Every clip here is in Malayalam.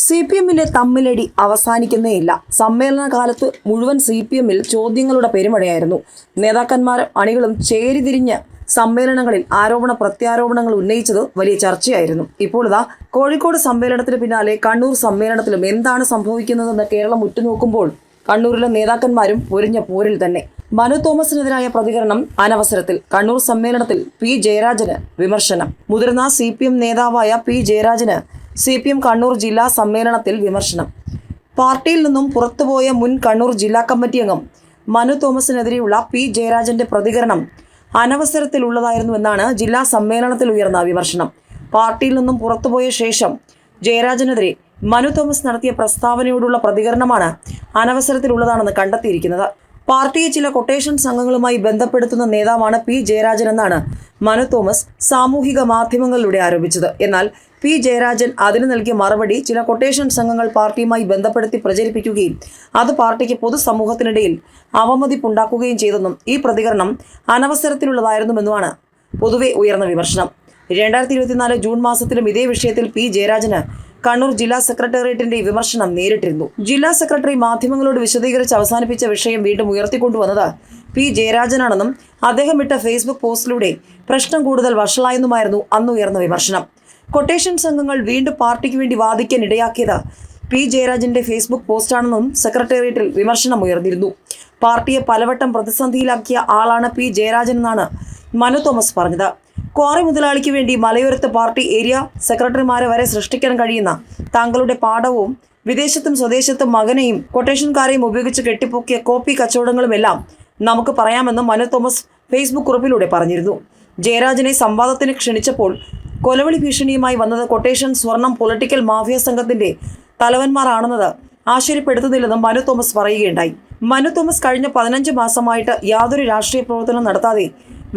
സി പി എമ്മിലെ തമ്മിലടി അവസാനിക്കുന്നേയില്ല. സമ്മേളന കാലത്ത് മുഴുവൻ സി പി എമ്മിൽ ചോദ്യങ്ങളുടെ പെരുമഴയായിരുന്നു. നേതാക്കന്മാരും അണികളും ചേരിതിരിഞ്ഞ് സമ്മേളനങ്ങളിൽ ആരോപണ പ്രത്യാരോപണങ്ങൾ ഉന്നയിച്ചത് വലിയ ചർച്ചയായിരുന്നു. ഇപ്പോൾ കോഴിക്കോട് സമ്മേളനത്തിന് പിന്നാലെ കണ്ണൂർ സമ്മേളനത്തിലും എന്താണ് സംഭവിക്കുന്നതെന്ന് കേരളം ഉറ്റുനോക്കുമ്പോൾ കണ്ണൂരിലെ നേതാക്കന്മാരും പൊരിഞ്ഞ പോരിൽ തന്നെ. മനു തോമസിനെതിരായ പ്രതികരണം അനവസരത്തിൽ. കണ്ണൂർ സമ്മേളനത്തിൽ പി ജയരാജന് വിമർശനം. മുതിർന്ന സി പി എം നേതാവായ പി ജയരാജന് സി പി എം കണ്ണൂർ ജില്ലാ സമ്മേളനത്തിൽ വിമർശനം. പാർട്ടിയിൽ നിന്നും പുറത്തുപോയ മുൻ കണ്ണൂർ ജില്ലാ കമ്മിറ്റി അംഗം മനു തോമസിനെതിരെയുള്ള പി ജയരാജന്റെ പ്രതികരണം അനവസരത്തിലുള്ളതായിരുന്നുവെന്നാണ് ജില്ലാ സമ്മേളനത്തിൽ ഉയർന്ന വിമർശനം. പാർട്ടിയിൽ നിന്നും പുറത്തുപോയ ശേഷം ജയരാജനെതിരെ മനു തോമസ് നടത്തിയ പ്രസ്താവനയോടുള്ള പ്രതികരണമാണ് അനവസരത്തിലുള്ളതാണെന്ന് കണ്ടെത്തിയിരിക്കുന്നത്. പാർട്ടിയെ ചില കൊട്ടേഷൻ സംഘങ്ങളുമായി ബന്ധപ്പെടുത്തുന്ന നേതാവാണ് പി ജയരാജൻ എന്നാണ് മനു തോമസ് സാമൂഹിക മാധ്യമങ്ങളിലൂടെ ആരോപിച്ചത്. എന്നാൽ പി ജയരാജൻ അതിന് നൽകിയ മറുപടി ചില കൊട്ടേഷൻ സംഘങ്ങൾ പാർട്ടിയുമായി ബന്ധപ്പെടുത്തി പ്രചരിപ്പിക്കുകയും അത് പാർട്ടിക്ക് പൊതുസമൂഹത്തിനിടയിൽ അവമതിപ്പുണ്ടാക്കുകയും ചെയ്തെന്നും ഈ പ്രതികരണം അനവസരത്തിലുള്ളതായിരുന്നുവെന്നുമാണ് പൊതുവെ ഉയർന്ന വിമർശനം. രണ്ടായിരത്തി ഇരുപത്തിനാല് ജൂൺ മാസത്തിലും ഇതേ വിഷയത്തിൽ പി ജയരാജന് കണ്ണൂർ ജില്ലാ സെക്രട്ടേറിയറ്റിന്റെ വിമർശനം നേരിട്ടിരുന്നു. ജില്ലാ സെക്രട്ടറി മാധ്യമങ്ങളോട് വിശദീകരിച്ച് അവസാനിപ്പിച്ച വിഷയം വീണ്ടും ഉയർത്തിക്കൊണ്ടുവന്നത് പി ജയരാജനാണെന്നും അദ്ദേഹം ഇട്ട ഫേസ്ബുക്ക് പോസ്റ്റിലൂടെ പ്രശ്നം കൂടുതൽ വഷളായെന്നുമായിരുന്നു അന്നുയർന്ന വിമർശനം. കൊട്ടേഷൻ സംഘങ്ങൾ വീണ്ടും പാർട്ടിക്ക് വേണ്ടി വാദിക്കാൻ ഇടയാക്കിയത് പി ജയരാജന്റെ ഫേസ്ബുക്ക് പോസ്റ്റാണെന്നും സെക്രട്ടേറിയറ്റിൽ വിമർശനം ഉയർന്നിരുന്നു. പാർട്ടിയെ പലവട്ടം പ്രതിസന്ധിയിലാക്കിയ ആളാണ് പി ജയരാജൻ എന്നാണ് മനു തോമസ് പറഞ്ഞത്. ക്വാറി മുതലാളിക്ക് വേണ്ടി മലയോരത്ത് പാർട്ടി ഏരിയ സെക്രട്ടറിമാരെ വരെ സൃഷ്ടിക്കാൻ കഴിയുന്ന താങ്കളുടെ പാഠവും വിദേശത്തും സ്വദേശത്തും മകനെയും കൊട്ടേഷൻകാരെയും ഉപയോഗിച്ച് കെട്ടിപ്പൊക്കിയ കോപ്പി കച്ചവടങ്ങളുമെല്ലാം നമുക്ക് പറയാമെന്നും മനു തോമസ് ഫേസ്ബുക്ക് കുറിപ്പിലൂടെ പറഞ്ഞിരുന്നു. ജയരാജനെ സംവാദത്തിന് ക്ഷണിച്ചപ്പോൾ കൊലവിളി ഭീഷണിയുമായി വന്നത് കൊട്ടേഷൻ സ്വർണം പൊളിറ്റിക്കൽ മാഫിയ സംഘത്തിന്റെ തലവന്മാരാണെന്നത് ആശ്ചര്യപ്പെടുത്തുന്നില്ലെന്നും മനു തോമസ് പറയുകയുണ്ടായി. മനു തോമസ് കഴിഞ്ഞ പതിനഞ്ച് മാസമായിട്ട് യാതൊരു രാഷ്ട്രീയ പ്രവർത്തനം നടത്താതെ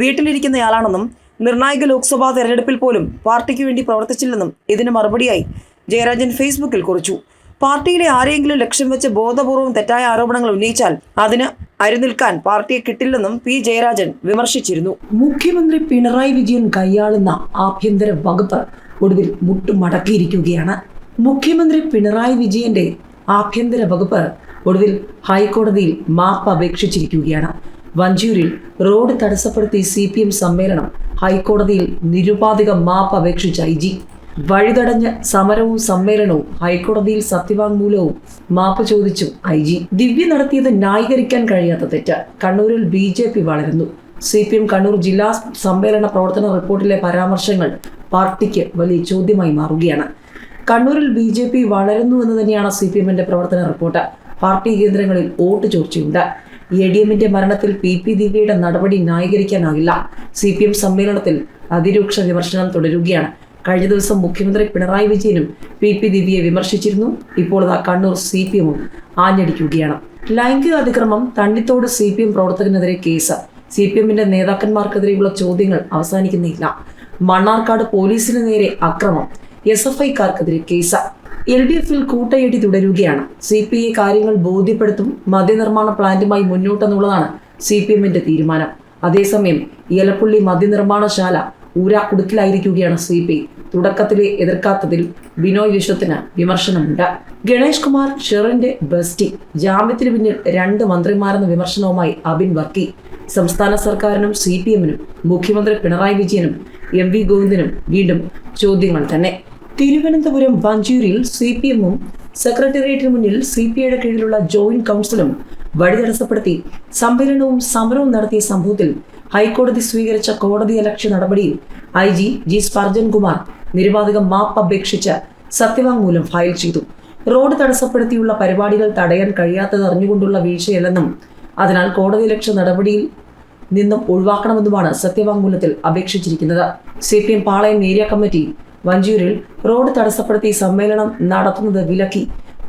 വീട്ടിലിരിക്കുന്നയാളാണെന്നും നിർണായക ലോക്സഭാ തെരഞ്ഞെടുപ്പിൽ പോലും പാർട്ടിക്ക് വേണ്ടി പ്രവർത്തിച്ചില്ലെന്നും ഇതിന് മറുപടിയായി ജയരാജൻ ഫേസ്ബുക്കിൽ കുറിച്ചു. പാർട്ടിയിലെ ആരെയെങ്കിലും ലക്ഷ്യം വെച്ച് ബോധപൂർവം തെറ്റായ ആരോപണങ്ങൾ ഉന്നയിച്ചാൽ അതിന് അരുനിൽക്കാൻ പാർട്ടിയെ കിട്ടില്ലെന്നും പി ജയരാജൻ വിമർശിച്ചിരുന്നു. മുഖ്യമന്ത്രി പിണറായി വിജയൻ കൈയാളുന്ന ആഭ്യന്തര വകുപ്പ് ഒടുവിൽ മുട്ടുമടക്കിയിരിക്കുകയാണ്. മുഖ്യമന്ത്രി പിണറായി വിജയന്റെ ആഭ്യന്തര വകുപ്പ് ഒടുവിൽ ഹൈക്കോടതിയിൽ മാപ്പ് അപേക്ഷിച്ചിരിക്കുകയാണ്. വഞ്ചൂരിൽ റോഡ് തടസ്സപ്പെടുത്തി സി പി എം സമ്മേളനം ഹൈക്കോടതിയിൽ നിരുപാധിക മാപ്പ് അപേക്ഷിച്ച ഐ വഴിതടഞ്ഞ സമരവും സമ്മേളനവും ഹൈക്കോടതിയിൽ സത്യവാങ്മൂലവും മാപ്പ് ചോദിച്ചും ഐ ജി. ദിവ്യ നടത്തിയത് ന്യായീകരിക്കാൻ കഴിയാത്ത തെറ്റ്. കണ്ണൂരിൽ ബി ജെ പി വളരുന്നു. സി പി എം കണ്ണൂർ ജില്ലാ സമ്മേളന പ്രവർത്തന റിപ്പോർട്ടിലെ പരാമർശങ്ങൾ പാർട്ടിക്ക് വലിയ ചോദ്യമായി മാറുകയാണ്. കണ്ണൂരിൽ ബി ജെ പി വളരുന്നു എന്ന് തന്നെയാണ് സി പി എമ്മിന്റെ പ്രവർത്തന റിപ്പോർട്ട്. പാർട്ടി കേന്ദ്രങ്ങളിൽ വോട്ട് ചോർച്ചയുണ്ട്. എ ഡി എമ്മിന്റെ മരണത്തിൽ പി പി ദിവ്യയുടെ നടപടി ന്യായീകരിക്കാനാകില്ല. സി പി എം സമ്മേളനത്തിൽ അതിരൂക്ഷ വിമർശനം തുടരുകയാണ്. കഴിഞ്ഞ ദിവസം മുഖ്യമന്ത്രി പിണറായി വിജയനും പി പി ദിവ്യയെ വിമർശിച്ചിരുന്നു. ഇപ്പോൾ ഇതാ കണ്ണൂർ സി പി എമ്മും ആഞ്ഞടിക്കുകയാണ്. ലൈംഗിക അതിക്രമം തണ്ണിത്തോട് സി പി എം പ്രവർത്തകനെതിരെ കേസ്. സി പി എമ്മിന്റെ നേതാക്കന്മാർക്കെതിരെയുള്ള ചോദ്യങ്ങൾ അവസാനിക്കുന്നില്ല. മണ്ണാർക്കാട് പോലീസിന് നേരെ അക്രമം എസ് എഫ് ഐക്കാർക്കെതിരെ കേസ്. എൽ ഡി എഫിൽ കൂട്ടയടി തുടരുകയാണ്. സി പി ഐ കാര്യങ്ങൾ ബോധ്യപ്പെടുത്തും മദ്യനിർമ്മാണ പ്ലാന്റുമായി മുന്നോട്ടെന്നുള്ളതാണ് സി പി എമ്മിന്റെ തീരുമാനം. അതേസമയം ഏലപ്പുള്ളി മദ്യനിർമ്മാണശാല ഊരാക്കുടുക്കിലായിരിക്കുകയാണ് സി പി തുടക്കത്തിലെ എതിർക്കാത്തതിൽ ബിനോയ് വിശ്വത്തിന് വിമർശനമുണ്ട്. ഗണേഷ് കുമാർ ഷെറിന്റെ ബസ്റ്റി. ജാമ്യത്തിന് പിന്നിൽ രണ്ട് മന്ത്രിമാരെന്ന വിമർശനവുമായി അബിൻ വർക്കി. സംസ്ഥാന സർക്കാരിനും സി പി എമ്മിനും മുഖ്യമന്ത്രി പിണറായി വിജയനും എം വി ഗോവിന്ദനും വീണ്ടും ചോദ്യങ്ങൾ തന്നെ. തിരുവനന്തപുരം വഞ്ചൂരിൽ സി പി എമ്മും സെക്രട്ടേറിയറ്റിന് മുന്നിൽ സി പി ഐയുടെ കീഴിലുള്ള ജോയിന്റ് കൗൺസിലും വഴി തടസ്സപ്പെടുത്തി സമ്മേളനവും സമരവും നടത്തിയ സംഭവത്തിൽ ഹൈക്കോടതി സ്വീകരിച്ച കോടതി അലക്ഷ്യ നടപടിയിൽ I G G Sparjan Kumar നിരുപാധികം മാപ്പ് അപേക്ഷിച്ച് സത്യവാങ്മൂലം ഫയൽ ചെയ്തു. റോഡ് തടസ്സപ്പെടുത്തിയുള്ള പരിപാടികൾ തടയാൻ കഴിയാത്തത് അറിഞ്ഞുകൊണ്ടുള്ള വീഴ്ചയല്ലെന്നും അതിനാൽ കോടതി ലക്ഷ്യ നടപടിയിൽ നിന്നും ഒഴിവാക്കണമെന്നുമാണ് സത്യവാങ്മൂലത്തിൽ അപേക്ഷിച്ചിരിക്കുന്നത്. C P M Palayam area committee വഞ്ചൂരിൽ road തടസ്സപ്പെടുത്തി സമ്മേളനം നടത്തുന്നത് വിലക്കി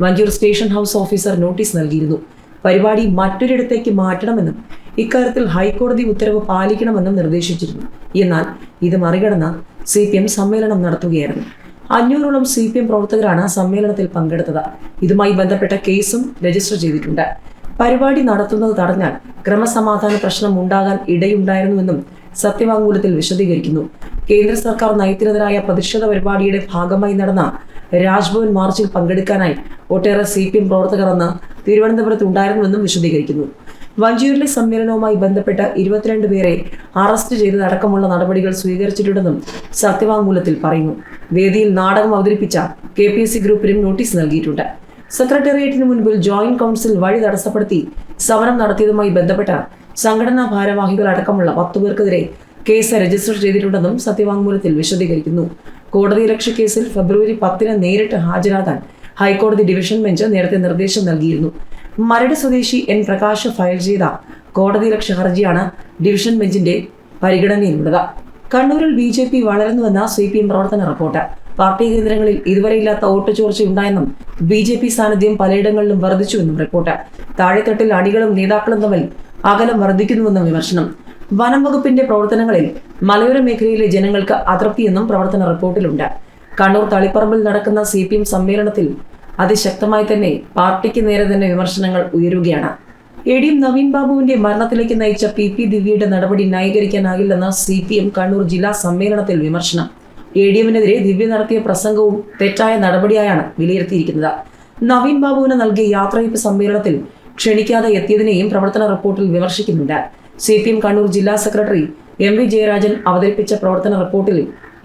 Vanchiyoor station house officer notice നൽകിയിരുന്നു. പരിപാടി മറ്റൊരിടത്തേക്ക് മാറ്റണമെന്നും ഇക്കാര്യത്തിൽ ഹൈക്കോടതി ഉത്തരവ് പാലിക്കണമെന്നും നിർദ്ദേശിച്ചിരുന്നു. എന്നാൽ ഇത് മറികടന്ന് സി പി എം സമ്മേളനം നടത്തുകയായിരുന്നു. അഞ്ഞൂറോളം സി പി എം പ്രവർത്തകരാണ് സമ്മേളനത്തിൽ പങ്കെടുത്തത്. ഇതുമായി ബന്ധപ്പെട്ട കേസും രജിസ്റ്റർ ചെയ്തിട്ടുണ്ട്. പരിപാടി നടത്തുന്നത് തടഞ്ഞാൽ ക്രമസമാധാന പ്രശ്നം ഉണ്ടാകാൻ ഇടയുണ്ടായിരുന്നുവെന്നും സത്യവാങ്മൂലത്തിൽ വിശദീകരിക്കുന്നു. കേന്ദ്ര സർക്കാർ നയത്തിനെതിരായ പ്രതിഷേധ പരിപാടിയുടെ ഭാഗമായി നടന്ന രാജ്ഭവൻ മാർച്ചിൽ പങ്കെടുക്കാനായി ഒട്ടേറെ സി പി എം പ്രവർത്തകർ അന്ന് തിരുവനന്തപുരത്ത് ഉണ്ടായിരുന്നുവെന്നും വിശദീകരിക്കുന്നു. വഞ്ചിയൂരിലെ സമ്മേളനവുമായി ബന്ധപ്പെട്ട ഇരുപത്തിരണ്ട് പേരെ അറസ്റ്റ് ചെയ്തതടക്കമുള്ള നടപടികൾ സ്വീകരിച്ചിട്ടുണ്ടെന്നും സത്യവാങ്മൂലത്തിൽ പറയുന്നു. വേദിയിൽ നാടകം അവതരിപ്പിച്ച കെ പി സി ഗ്രൂപ്പിനും നോട്ടീസ് നൽകിയിട്ടുണ്ട്. സെക്രട്ടേറിയറ്റിന് മുൻപിൽ ജോയിന്റ് കൗൺസിൽ വഴി തടസ്സപ്പെടുത്തി സമരം നടത്തിയതുമായി ബന്ധപ്പെട്ട സംഘടനാ ഭാരവാഹികൾ അടക്കമുള്ള പത്തു പേർക്കെതിരെ കേസ് രജിസ്റ്റർ ചെയ്തിട്ടുണ്ടെന്നും സത്യവാങ്മൂലത്തിൽ വിശദീകരിക്കുന്നു. കോടതി രക്ഷ കേസിൽ ഫെബ്രുവരി പത്തിന് നേരിട്ട് ഹാജരാകാൻ ഹൈക്കോടതി ഡിവിഷൻ ബെഞ്ച് നേരത്തെ നിർദ്ദേശം നൽകിയിരുന്നു. മരട് സ്വദേശി എൻ പ്രകാശ് ഫയൽ ചെയ്ത കോടതി ലക്ഷ്യ ഹർജിയാണ് ഡിവിഷൻ ബെഞ്ചിന്റെ പരിഗണനയിലുള്ളത്. കണ്ണൂരിൽ ബി ജെ പി വളരുന്നുവെന്ന സി പി എം പ്രവർത്തന റിപ്പോർട്ട്. പാർട്ടി കേന്ദ്രങ്ങളിൽ ഇതുവരെയില്ലാത്ത വോട്ട് ചോർച്ചയുണ്ടായെന്നും ബി ജെ പി സാന്നിധ്യം പലയിടങ്ങളിലും വർദ്ധിച്ചുവെന്നും റിപ്പോർട്ട്. താഴെത്തട്ടിൽ അണികളും നേതാക്കളും തമ്മിൽ അകലം വർദ്ധിക്കുന്നുവെന്നും വിമർശനം. വനം വകുപ്പിന്റെ പ്രവർത്തനങ്ങളിൽ മലയോര മേഖലയിലെ ജനങ്ങൾക്ക് അതൃപ്തിയെന്നും പ്രവർത്തന റിപ്പോർട്ടിലുണ്ട്. കണ്ണൂർ തളിപ്പറമ്പിൽ നടക്കുന്ന സി പി എം സമ്മേളനത്തിൽ അതിശക്തമായി തന്നെ പാർട്ടിക്ക് നേരെ തന്നെ വിമർശനങ്ങൾ ഉയരുകയാണ്. എ ഡി എം നവീൻ ബാബുവിന്റെ മരണത്തിലേക്ക് നയിച്ച പി പി ദിവ്യയുടെ നടപടി ന്യായീകരിക്കാനാകില്ലെന്ന് സി പി എം കണ്ണൂർ ജില്ലാ സമ്മേളനത്തിൽ വിമർശനം. എ ഡി എമ്മിനെതിരെ ദിവ്യ നടത്തിയ പ്രസംഗവും തെറ്റായ നടപടിയായാണ് വിലയിരുത്തിയിരിക്കുന്നത്. നവീൻ ബാബുവിന് നൽകിയ യാത്രയപ്പ് സമ്മേളനത്തിൽ ക്ഷണിക്കാതെ എത്തിയതിനെയും പ്രവർത്തന റിപ്പോർട്ടിൽ വിമർശിക്കുന്നുണ്ട്. സി പി എം കണ്ണൂർ ജില്ലാ സെക്രട്ടറി എം വി ജയരാജൻ അവതരിപ്പിച്ച പ്രവർത്തന റിപ്പോർട്ടിൽ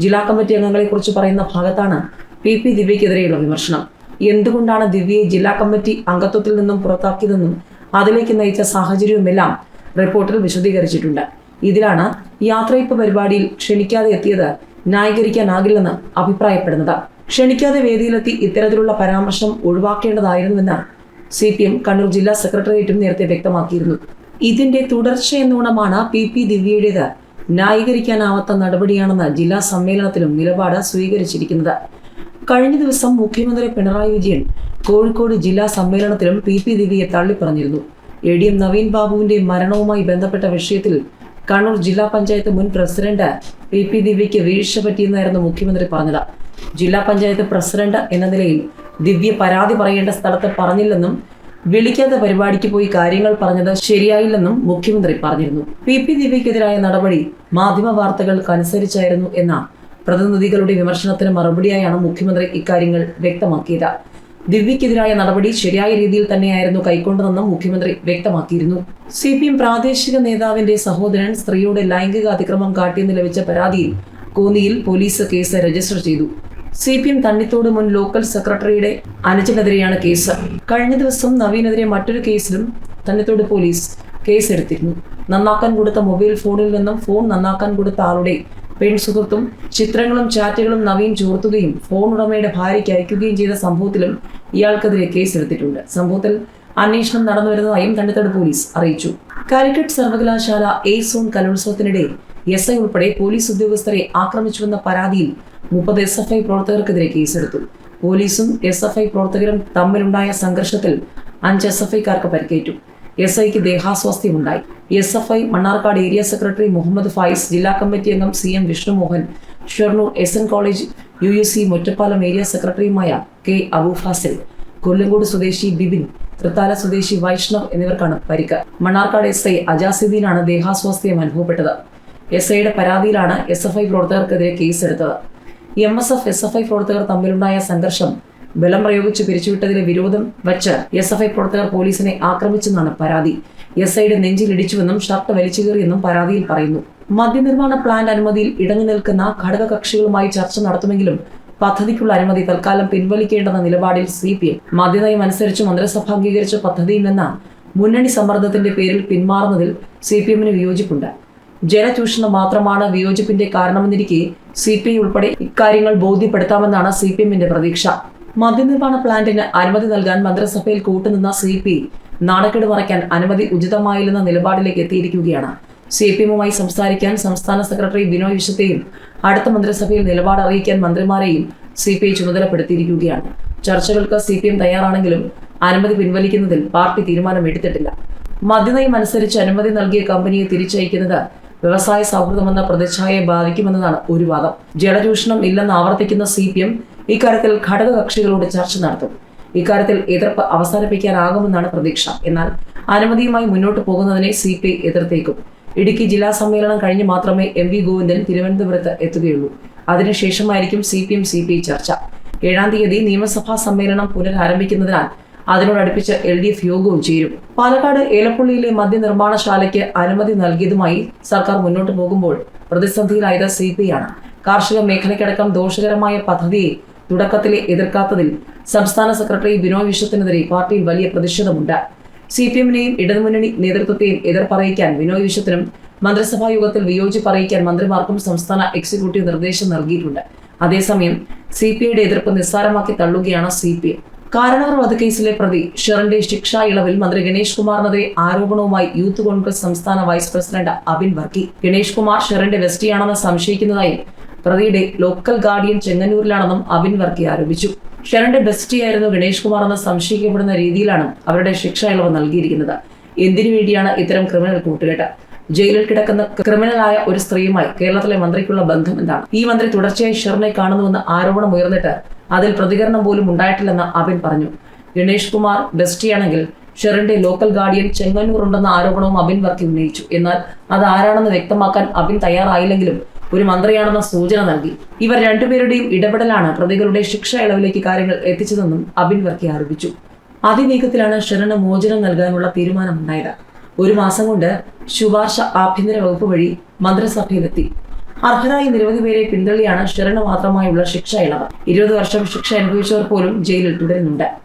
ജില്ലാ കമ്മിറ്റി അംഗങ്ങളെക്കുറിച്ച് പറയുന്ന ഭാഗത്താണ് പി പി ദിവ്യക്കെതിരെയുള്ള വിമർശനം. എന്തുകൊണ്ടാണ് ദിവ്യയെ ജില്ലാ കമ്മിറ്റി അംഗത്വത്തിൽ നിന്നും പുറത്താക്കിയതെന്നും അതിലേക്ക് നയിച്ച സാഹചര്യവുമെല്ലാം റിപ്പോർട്ടിൽ വിശദീകരിച്ചിട്ടുണ്ട്. ഇതിലാണ് യാത്രയപ്പ് പരിപാടിയിൽ ക്ഷണിക്കാതെ എത്തിയത് ന്യായീകരിക്കാനാകില്ലെന്ന് അഭിപ്രായപ്പെടുന്നത്. ക്ഷണിക്കാതെ വേദിയിലെത്തി ഇത്തരത്തിലുള്ള പരാമർശം ഒഴിവാക്കേണ്ടതായിരുന്നുവെന്ന് സി പി എം കണ്ണൂർ ജില്ലാ സെക്രട്ടേറിയറ്റും നേരത്തെ വ്യക്തമാക്കിയിരുന്നു. ഇതിന്റെ തുടർച്ചയെന്നോണമാണ് പി പി ദിവ്യയുടേത്. ന്യായീകരിക്കാനാവാത്ത നടപടിയാണെന്ന് ജില്ലാ സമ്മേളനത്തിലും നിലപാട് സ്വീകരിച്ചിരിക്കുന്നത്. കഴിഞ്ഞ ദിവസം മുഖ്യമന്ത്രി പിണറായി വിജയൻ കോഴിക്കോട് ജില്ലാ സമ്മേളനത്തിലും പി പി ദിവ്യയെ തള്ളിപ്പറഞ്ഞിരുന്നു. എ ഡി എം നവീൻ ബാബുവിന്റെ മരണവുമായി ബന്ധപ്പെട്ട വിഷയത്തിൽ കണ്ണൂർ ജില്ലാ പഞ്ചായത്ത് മുൻ പ്രസിഡന്റ് പി പി ദിവ്യയ്ക്ക് വീഴ്ച പറ്റിയെന്നായിരുന്നു മുഖ്യമന്ത്രി പറഞ്ഞത്. ജില്ലാ പഞ്ചായത്ത് പ്രസിഡന്റ് എന്ന നിലയിൽ ദിവ്യ പരാതി പറയേണ്ട സ്ഥലത്ത് പറഞ്ഞില്ലെന്നും വിളിക്കാത്ത പരിപാടിക്ക് പോയി കാര്യങ്ങൾ പറഞ്ഞത് ശരിയായില്ലെന്നും മുഖ്യമന്ത്രി പറഞ്ഞിരുന്നു. പി പി ദിവ്യക്കെതിരായ നടപടി മാധ്യമ വാർത്തകൾക്കനുസരിച്ചായിരുന്നു എന്ന പ്രതിനിധികളുടെ വിമർശനത്തിന് മറുപടിയായാണ് മുഖ്യമന്ത്രി ഇക്കാര്യങ്ങൾ വ്യക്തമാക്കിയത്. ദിവ്യക്കെതിരായ നടപടി ശരിയായ രീതിയിൽ തന്നെയായിരുന്നു കൈക്കൊണ്ടതെന്നും മുഖ്യമന്ത്രി വ്യക്തമാക്കിയിരുന്നു. സി പി എം പ്രാദേശിക നേതാവിന്റെ സഹോദരൻ സ്ത്രീയുടെ ലൈംഗിക അതിക്രമം കാട്ടിയെന്ന് ലഭിച്ച പരാതിയിൽ കോന്നിയിൽ പോലീസ് കേസ് രജിസ്റ്റർ ചെയ്തു. സി പി എം തണ്ണിത്തോട് മുൻ ലോക്കൽ സെക്രട്ടറിയുടെ അനുജനെതിരെയാണ് കേസ്. കഴിഞ്ഞ ദിവസം നവീനെതിരെ മറ്റൊരു കേസിലും തണ്ണിത്തോട് പോലീസ് കേസെടുത്തിരുന്നു. നന്നാക്കാൻ കൊടുത്ത മൊബൈൽ ഫോണിൽ നിന്നും ഫോൺ നന്നാക്കാൻ കൊടുത്ത ആളുടെ പെൺ സുഹൃത്തും ചിത്രങ്ങളും ചാറ്റുകളും നവീൻ ചോർത്തുകയും ഫോൺ ഉടമയുടെ ഭാര്യയ്ക്ക് അയക്കുകയും ചെയ്ത സംഭവത്തിലും ഇയാൾക്കെതിരെ കേസെടുത്തിട്ടുണ്ട്. സംഭവത്തിൽ അന്വേഷണം നടന്നുവരുന്നതായും തണ്ണിത്തോട് പോലീസ് അറിയിച്ചു. കാലിക്കറ്റ് സർവകലാശാല എ സോൺ കലോത്സവത്തിനിടെ എസ് ഐ ഉൾപ്പെടെ പോലീസ് ഉദ്യോഗസ്ഥരെ ആക്രമിച്ചുവെന്ന പരാതിയിൽ മുപ്പത് എസ് എഫ് ഐ പ്രവർത്തകർക്കെതിരെ കേസെടുത്തു. പോലീസും എസ് എഫ് ഐ പ്രവർത്തകരും തമ്മിലുണ്ടായ സംഘർഷത്തിൽ അഞ്ച് എസ് എഫ് ഐക്കാർക്ക് പരിക്കേറ്റു. എസ് ഐക്ക് ദേഹാസ്വാസ്ഥ്യമുണ്ടായി. S F I Mannarkkad area secretary Muhammad Fayis ജില്ലാ കമ്മിറ്റി അംഗം C M Vishnumohan Shoranur S N college U U C Muttappalam area സെക്രട്ടറിയുമായ കെ അബൂഫാസിൽ കൊല്ലങ്കോട് സ്വദേശി ബിബിൻ തൃത്താല സ്വദേശി വൈഷ്ണവ് എന്നിവർക്കാണ് പരിക്ക്. മണ്ണാർക്കാട് എസ് ഐ അജാസിദ്ദീനാണ് ദേഹാസ്വാസ്ഥ്യം അനുഭവപ്പെട്ടത്. എസ് ഐയുടെ പരാതിയിലാണ് എസ് എഫ് ഐ പ്രവർത്തകർക്കെതിരെ കേസെടുത്തത്. M S F S F I പ്രവർത്തകർ തമ്മിലുണ്ടായ സംഘർഷം ബലം പ്രയോഗിച്ച് പിരിച്ചുവിട്ടതിലെ വിരോധം വച്ച് എസ് എഫ് ഐ പ്രവർത്തകർ പോലീസിനെ ആക്രമിച്ചെന്നാണ് പരാതി. എസ് ഐയുടെ നെഞ്ചിൽ ഇടിച്ചുവെന്നും ഷർട്ട് വലിച്ചു കീറിയെന്നും പരാതിയിൽ പറയുന്നു. മദ്യനിർമ്മാണ പ്ലാന്റ് അനുമതിയിൽ ഇടഞ്ഞു നിൽക്കുന്ന ഘടകകക്ഷികളുമായി ചർച്ച നടത്തുമെങ്കിലും പദ്ധതിക്കുള്ള അനുമതി തൽക്കാലം പിൻവലിക്കേണ്ടെന്ന നിലപാടിൽ സി പി എം മദ്യനയം അനുസരിച്ച് മന്ത്രിസഭ അംഗീകരിച്ച പദ്ധതിയിൽ നിന്ന് മുന്നണി സമ്മർദ്ദത്തിന്റെ പേരിൽ പിന്മാറുന്നതിൽ സി പി എമ്മിന് വിയോജിപ്പുണ്ട്. ജലചൂഷണം മാത്രമാണ് വിയോജിപ്പിന്റെ കാരണമെന്നിരിക്കെ സി പി ഐ ഉൾപ്പെടെ ഇക്കാര്യങ്ങൾ ബോധ്യപ്പെടുത്താമെന്നാണ് സി പി എമ്മിന്റെ പ്രതീക്ഷ. മദ്യനിർമ്മാണ പ്ലാന്റിന് അനുമതി നൽകാൻ മന്ത്രിസഭയിൽ കൂട്ടുനിന്ന സി പി നാണക്കേട് മറയ്ക്കാൻ അനുമതി ഉചിതമായില്ലെന്ന നിലപാടിലേക്ക് എത്തിയിരിക്കുകയാണ്. സി പി എമ്മുമായി സംസാരിക്കാൻ സംസ്ഥാന സെക്രട്ടറി ബിനോയ് വിശ്വത്തെയും അടുത്ത മന്ത്രിസഭയിൽ നിലപാട് അറിയിക്കാൻ മന്ത്രിമാരെയും സി പി ഐ ചുമതലപ്പെടുത്തിയിരിക്കുകയാണ്. ചർച്ചകൾക്ക് സി പി എം തയ്യാറാണെങ്കിലും അനുമതി പിൻവലിക്കുന്നതിൽ പാർട്ടി തീരുമാനം എടുത്തിട്ടില്ല മദ്യനയം അനുസരിച്ച് അനുമതി നൽകിയ കമ്പനിയെ തിരിച്ചയക്കുന്നത് വ്യവസായ സൗഹൃദമെന്ന പ്രതിച്ഛായയെ ബാധിക്കുമെന്നതാണ് ഒരു വാദം. ജലചൂഷണം ഇല്ലെന്ന് ആവർത്തിക്കുന്ന സി പി എം ഇക്കാര്യത്തിൽ ഘടകകക്ഷികളോട് ചർച്ച നടത്തും. ഇക്കാര്യത്തിൽ എതിർപ്പ് അവസാനിപ്പിക്കാനാകുമെന്നാണ് പ്രതീക്ഷ. എന്നാൽ അനുമതിയുമായി മുന്നോട്ട് പോകുന്നതിനെ സി പി ഐ എതിർത്തേക്കും. ഇടുക്കി ജില്ലാ സമ്മേളനം കഴിഞ്ഞ് മാത്രമേ എം വി ഗോവിന്ദൻ തിരുവനന്തപുരത്ത് എത്തുകയുള്ളൂ. അതിനുശേഷമായിരിക്കും C P M C P I ചർച്ച. ഏഴാം തീയതി നിയമസഭാ സമ്മേളനം പുനരാരംഭിക്കുന്നതിനാൽ അതിനോടടുപ്പിച്ച് എൽ ഡി എഫ് യോഗവും ചേരും. പാലക്കാട് ഏലപ്പുള്ളിയിലെ മദ്യനിർമ്മാണശാലയ്ക്ക് അനുമതി നൽകിയതുമായി സർക്കാർ മുന്നോട്ട് പോകുമ്പോൾ പ്രതിസന്ധിയിലായത് സി പി ആണ്. കാർഷിക മേഖലയ്ക്കടക്കം ദോഷകരമായ പദ്ധതിയെ തുടക്കത്തിലെ എതിർക്കാത്തതിൽ സംസ്ഥാന സെക്രട്ടറി ബിനോയ് വിശ്വത്തിനെതിരെ പാർട്ടിയിൽ വലിയ പ്രതിഷേധമുണ്ട്. സി പി എമ്മിനെയും ഇടതുമുന്നണി നേതൃത്വത്തെയും എതിർപ്പറയിക്കാൻ ബിനോയ് വിശ്വത്തിനും മന്ത്രിസഭാ യോഗത്തിൽ വിയോജിപ്പ് അറിയിക്കാൻ മന്ത്രിമാർക്കും സംസ്ഥാന എക്സിക്യൂട്ടീവ് നിർദ്ദേശം നൽകിയിട്ടുണ്ട്. അതേസമയം സി പി ഐയുടെ എതിർപ്പ് നിസ്സാരമാക്കി തള്ളുകയാണ് സി പി എം. കാരണവർ വധക്കേസിലെ പ്രതി ഷെറിന്റെ ശിക്ഷാ ഇളവിൽ മന്ത്രി ഗണേഷ് കുമാറിനെതിരെ ആരോപണവുമായി യൂത്ത് കോൺഗ്രസ് സംസ്ഥാന വൈസ് പ്രസിഡന്റ് അബിൻ വർക്കി. ഗണേഷ് കുമാർ ഷെറിന്റെ വെസ്റ്റിയാണെന്ന് സംശയിക്കുന്നതായും പ്രതിയുടെ ലോക്കൽ ഗാർഡിയൻ ചെങ്ങന്നൂരിലാണെന്നും അബിൻ വർക്കി ആരോപിച്ചു. ഷെറിന്റെ ബെസ്റ്റിയായിരുന്നു ഗണേഷ് കുമാർ എന്ന് സംശയിക്കപ്പെടുന്ന രീതിയിലാണ് അവരുടെ ശിക്ഷ ഇളവ് നൽകിയിരിക്കുന്നത്. എന്തിനു വേണ്ടിയാണ് ഇത്തരം ക്രിമിനൽ കൂട്ടുകെട്ട്? ജയിലിൽ കിടക്കുന്ന ക്രിമിനലായ ഒരു സ്ത്രീയുമായി കേരളത്തിലെ മന്ത്രിക്കുള്ള ബന്ധം എന്താണ്? ഈ മന്ത്രി തുടർച്ചയായി ഷെറിനെ കാണുന്നുവെന്ന് ആരോപണം ഉയർന്നിട്ട് അതിൽ പ്രതികരണം പോലും ഉണ്ടായിട്ടില്ലെന്ന് അബിൻ പറഞ്ഞു. ഗണേഷ് കുമാർ ബെസ്റ്റിയാണെങ്കിൽ ഷെറിന്റെ ലോക്കൽ ഗാർഡിയൻ ചെങ്ങന്നൂർ ഉണ്ടെന്ന ആരോപണവും അബിൻ വർക്കി ഉന്നയിച്ചു. എന്നാൽ അത് ആരാണെന്ന് വ്യക്തമാക്കാൻ അബിൻ തയ്യാറായില്ലെങ്കിലും ഒരു മന്ത്രിയാണെന്ന സൂചന നൽകി. ഇവർ രണ്ടുപേരുടെയും ഇടപെടലാണ് പ്രതികളുടെ ശിക്ഷ ഇളവിലേക്ക് കാര്യങ്ങൾ എത്തിച്ചതെന്നും അബിൻ വർക്കി ആരോപിച്ചു. അതിവേഗത്തിലാണ് ഷെറിന് മോചനം നൽകാനുള്ള തീരുമാനമുണ്ടായത്. ഒരു മാസം കൊണ്ട് ശുപാർശ ആഭ്യന്തര വകുപ്പ് വഴി മന്ത്രിസഭയിലെത്തി. അർഹരായ നിരവധി പേരെ പിന്തള്ളിയാണ് ഷെറിന് മാത്രമായുള്ള ശിക്ഷ ഇളവ്. ഇരുപത് വർഷം ശിക്ഷ അനുഭവിച്ചവർ പോലും ജയിലിൽ തുടരുന്നുണ്ട്.